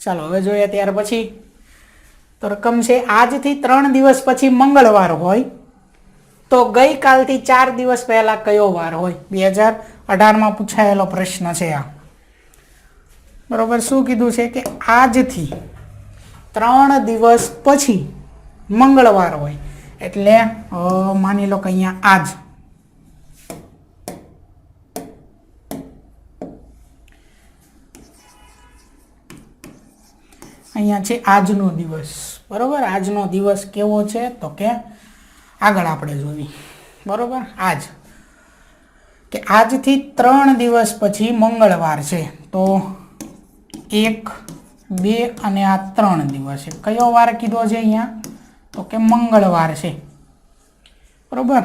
ચાલો, હવે જોઈએ ત્યાર પછી. તો રકમ છે, આજથી ત્રણ દિવસ પછી મંગળવાર હોય. તો ગઈકાલથી ચાર દિવસ પહેલાં કયો વાર હોય? બે હજાર અઢારમાં પૂછાયેલો પ્રશ્ન છે આ. બરાબર, શું કીધું છે કે આજથી ત્રણ દિવસ પછી મંગળવાર હોય. એટલે માની લો કે અહીંયા આજ. અહીંયા છે આજનો દિવસ. બરાબર? આજનો દિવસ કેવો છે? તો કે આગળ આપણે જોવી બરાબર? આજ. કે આજથી ત્રણ દિવસ પછી મંગળવાર છે. તો એક, બે અને આ ત્રણ દિવસ છે. કયો વાર કીધો છે અહીંયા? તો કે મંગળવાર છે. બરાબર?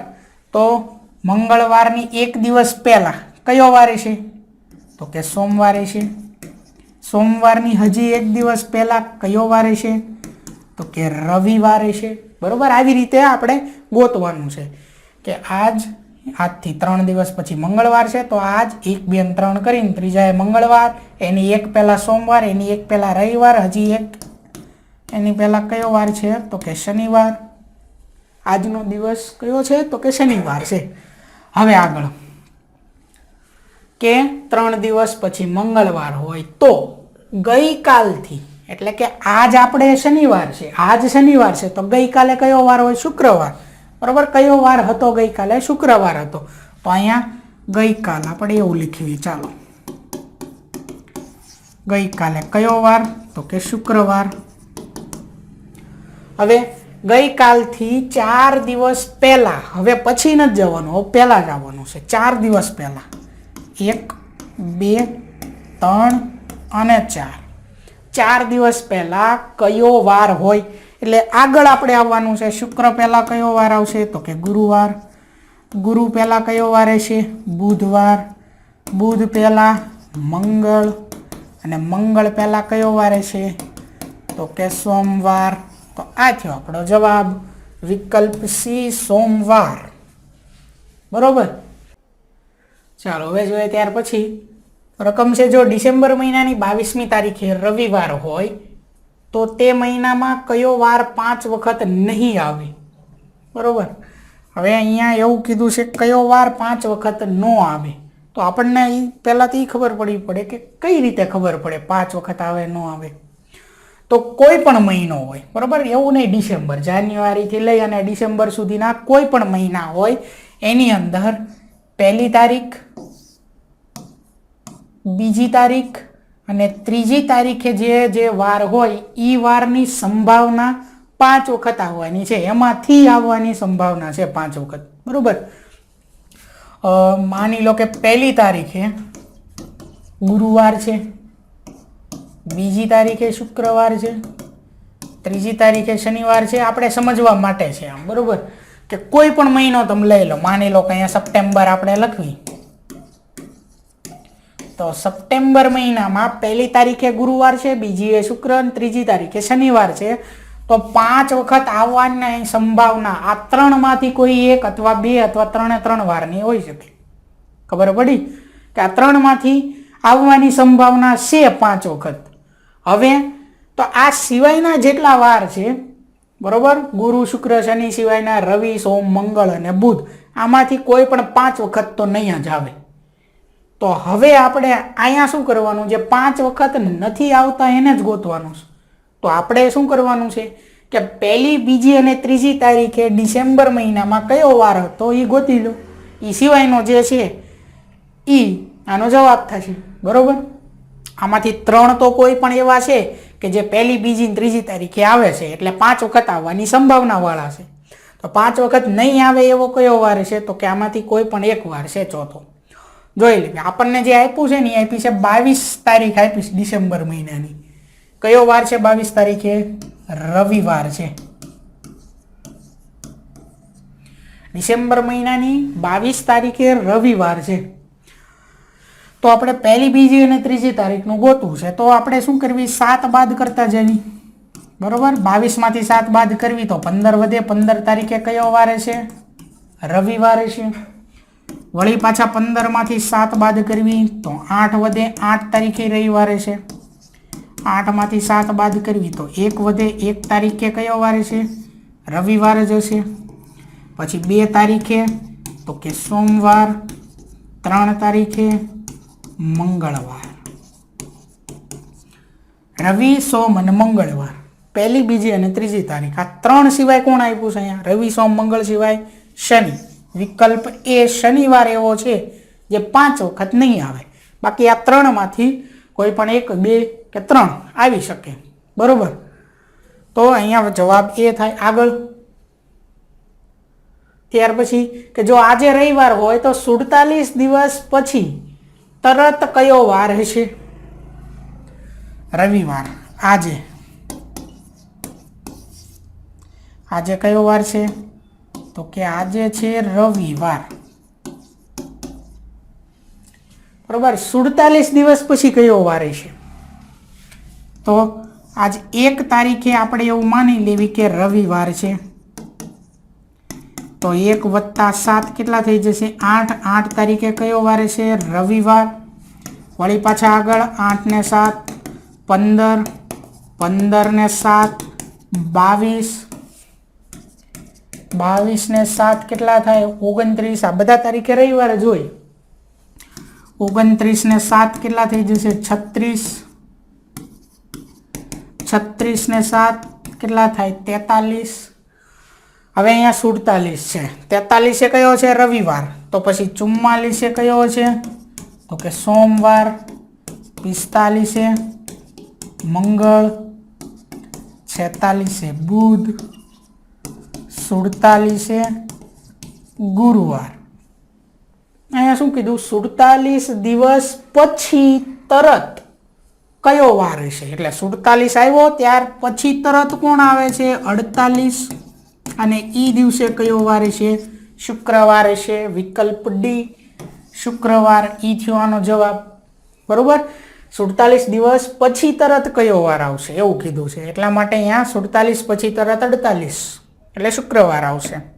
તો મંગળવારની એક દિવસ પહેલાં કયો વારે છે? તો કે સોમવારે છે. સોમવારની હજી એક દિવસ પહેલાં કયો વારે છે? તો કે રવિવારે છે. બરાબર? આવી રીતે આપણે ગોતવાનું છે કે આજ, આજથી ત્રણ દિવસ પછી મંગળવાર છે, તો આજ એક, બે ત્રણ કરીને ત્રીજા એ મંગળવાર, એની એક પહેલાં સોમવાર, એની એક પહેલાં રવિવાર, હજી એક. એની પહેલાં કયો વાર છે? તો કે શનિવાર. આજનો દિવસ કયો છે? તો કે શનિવાર છે. હવે આગળ. કે ત્રણ દિવસ પછી મંગળવાર હોય તો ગઈકાલથી, એટલે કે આજ આપણે શનિવાર છે, આજ શનિવાર છે, તો ગઈકાલે કયો વાર હોય? શુક્રવાર. બરાબર? કયો વાર હતો ગઈકાલે? શુક્રવાર હતો. તો અહીંયા ગઈકાલ આપણે એવું લખીએ, ચાલો. ગઈકાલે કયો વાર? તો કે શુક્રવાર. હવે ગઈકાલથી ચાર દિવસ પહેલા, હવે પછી નથી જવાનું, હવે પહેલાં જ આવવાનું છે, ચાર દિવસ પહેલા. એક, બે, ત્રણ અને ચાર. ચાર દિવસ પહેલાં કયો વાર હોય? એટલે આગળ આપણે આવવાનું છે. શુક્ર પહેલાં કયો વાર આવશે? તો કે ગુરુવાર. ગુરુ પહેલાં કયો વાર છે બુધવાર. બુધ પહેલાં મંગળ. અને મંગળ પહેલાં કયો વાર છે તો કે સોમવાર. તો આ થયો આપણો જવાબ. વિકલ્પ સી, સોમવાર. બરોબર? ચાલો, હવે જોઈએ ત્યાર પછી. રકમ છે, જો ડિસેમ્બર મહિનાની બાવીસમી તારીખે રવિવાર હોય, તો તે મહિનામાં કયો વાર પાંચ વખત નહીં આવે? બરાબર? હવે અહીંયા એવું કીધું છે, કયો વાર પાંચ વખત ન આવે? તો આપણને એ પહેલાંથી ખબર પડવી પડે કે કઈ રીતે ખબર પડે પાંચ વખત આવે, ન આવે? તો કોઈ પણ મહિનો હોય, બરાબર? એવું નહીં ડિસેમ્બર, જાન્યુઆરીથી લઈ અને ડિસેમ્બર સુધીના કોઈ પણ મહિના હોય, એની અંદર પહેલી તારીખ, બીજી તારીખ અને ત્રીજી તારીખે જે જે વાર હોય એ વારની સંભાવના પાંચ વખત આવવાની છે. એમાંથી આવવાની સંભાવના છે પાંચ વખત. બરોબર? માની લો કે પહેલી તારીખે ગુરુવાર છે, બીજી તારીખે શુક્રવાર છે, ત્રીજી તારીખે શનિવાર છે. આપણે સમજવા માટે છે આમ. બરોબર? કે કોઈ પણ મહિનો તમે લઈ લો. માની લો કે અહીંયા સપ્ટેમ્બર આપણે લખવી. તો સપ્ટેમ્બર મહિનામાં પહેલી તારીખે ગુરુવાર છે, બીજી એ શુક્ર ત્રીજી તારીખે શનિવાર છે. તો પાંચ વખત આવવાની સંભાવના આ ત્રણમાંથી કોઈ એક અથવા બે અથવા ત્રણે ત્રણ વારની હોઈ શકે. ખબર પડી? કે આ ત્રણમાંથી આવવાની સંભાવના છે પાંચ વખત. હવે તો આ સિવાયના જેટલા વાર છે બરોબર? ગુરુ, શુક્ર, શનિ સિવાયના રવિ, સોમ, મંગળ અને બુધ આમાંથી કોઈ પણ પાંચ વખત તો નહીં જ આવે. તો હવે આપણે અહીંયા શું કરવાનું જે પાંચ વખત નથી આવતા એને જ ગોતવાનું છે. તો આપણે શું કરવાનું છે? કે પહેલી, બીજી અને ત્રીજી તારીખે ડિસેમ્બર મહિનામાં કયો વાર હતો એ ગોતી લો. એ સિવાયનો જે છે એ આનો જવાબ થશે. બરોબર? આમાંથી ત્રણ તો કોઈ પણ એવા છે કે જે પહેલી, બીજી ત્રીજી તારીખે આવે છે, એટલે પાંચ વખત આવવાની સંભાવનાવાળા છે. તો પાંચ વખત નહીં આવે એવો કયો વાર છે? તો કે આમાંથી કોઈ પણ એક વાર છે ચોથો. જોઈ લે, આપણને જે આપ્યું છે ને, એ આપી છે બાવીસ તારીખ આપી છે ડિસેમ્બર મહિનાની. કયો વાર છે બાવીસ તારીખે? રવિવાર છે. ડિસેમ્બર મહિનાની બાવીસ તારીખે રવિવાર છે. તો આપણે પહેલી, બીજી અને ત્રીજી તારીખનું ગોતવું છે. તો આપણે શું કરવી? સાત બાદ કરતા જવી બરોબર? બાવીસમાંથી સાત બાદ કરવી તો પંદર વધે. પંદર તારીખે કયો વારે છે? રવિવારે છે. વળી પાછા પંદરમાંથી સાત બાદ કરવી તો આઠ વધે. આઠ તારીખે રવિવારે છે. આઠમાંથી સાત બાદ કરવી તો એક વધે. એક તારીખે કયો વારે છે? રવિવાર જ હશે. પછી બે તારીખે તો કે સોમવાર, ત્રણ તારીખે મંગળવાર. રવિ, સોમ અને મંગળવાર. પહેલી, બીજી અને ત્રીજી તારીખ. આ ત્રણ સિવાય કોણ આપ્યું છે અહીંયા? રવિ, સોમ, મંગળ સિવાય શનિ. વિકલ્પ એ શનિવાર એવો છે જે પાંચ વખત નહીં આવે. બાકી આ ત્રણમાંથી કોઈ પણ એક, બે કે ત્રણ આવી શકે. બરોબર? તો અહીંયા જવાબ એ થાય આગળ. ત્યાર પછી કે જો આજે રવિવાર હોય તો સુડતાલીસ દિવસ પછી તરત કયો વાર હશે? રવિવાર. આજે. આજે કયો વાર છે? તો કે આજે છે રવિવાર. બરોબર સુડતાલીસ દિવસ પછી કયો વાર હશે? તો આજ એક તારીખે આપણે એવું માની લેવી કે રવિવાર છે. તો એક વત્તા સાત કેટલા થઈ જશે? આઠ. આઠ તારીખે કયો વાર છે? રવિવાર. વળી પાછા આગળ આઠ ને સાત, પંદર પંદર ને સાત, બાવીસ. બાવીસ ને સાત કેટલા થાય? ઓગણત્રીસ. આ બધા તારીખે રવિવારે જ હોય. ઓગણત્રીસ ને સાત કેટલા થઈ જશે? છત્રીસ. છત્રીસ ને સાત કેટલા થાય? તેતાલીસ. હવે અહીંયા સુડતાલીસ છે. તેતાલીસે કયો છે? રવિવાર. તો પછી ચુમ્માલીસે કયો છે? તો કે સોમવાર. પિસ્તાલીસે. મંગળ. છેતાલીસે બુધ. સુડતાલીસે ગુરુવાર. અહીંયા શું કીધું? સુડતાલીસ દિવસ પછી તરત. કયો વાર હશે? એટલે સુડતાલીસ આવ્યો, ત્યાર પછી તરત કોણ આવે છે? અડતાલીસ અને ઈ દિવસે કયો વાર છે? શુક્રવાર છે, વિકલ્પ ડી શુક્રવાર ઈ થયો આનો જવાબ. બરોબર? સુડતાલીસ દિવસ પછી તરત કયો વાર આવશે? એવું કીધું છે. એટલા માટે અહીંયા સુડતાલીસ પછી તરત અડતાલીસ. એટલે શુક્રવાર આવશે.